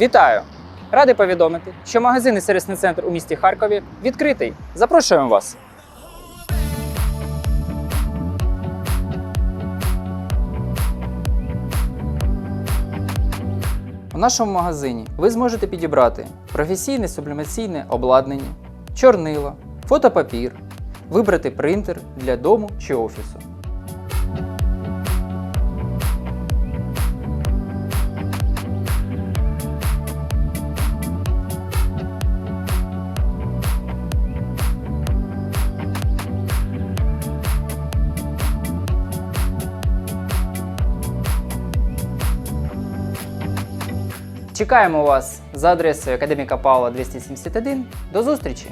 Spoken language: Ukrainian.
Вітаю! Радий повідомити, що магазин і сервісний центр у місті Харкові відкритий. Запрошуємо вас! У нашому магазині ви зможете підібрати професійне сублімаційне обладнання, чорнило, фотопапір, вибрати принтер для дому чи офісу. Чекаємо вас за адресою Академіка Павла 271. До зустрічі!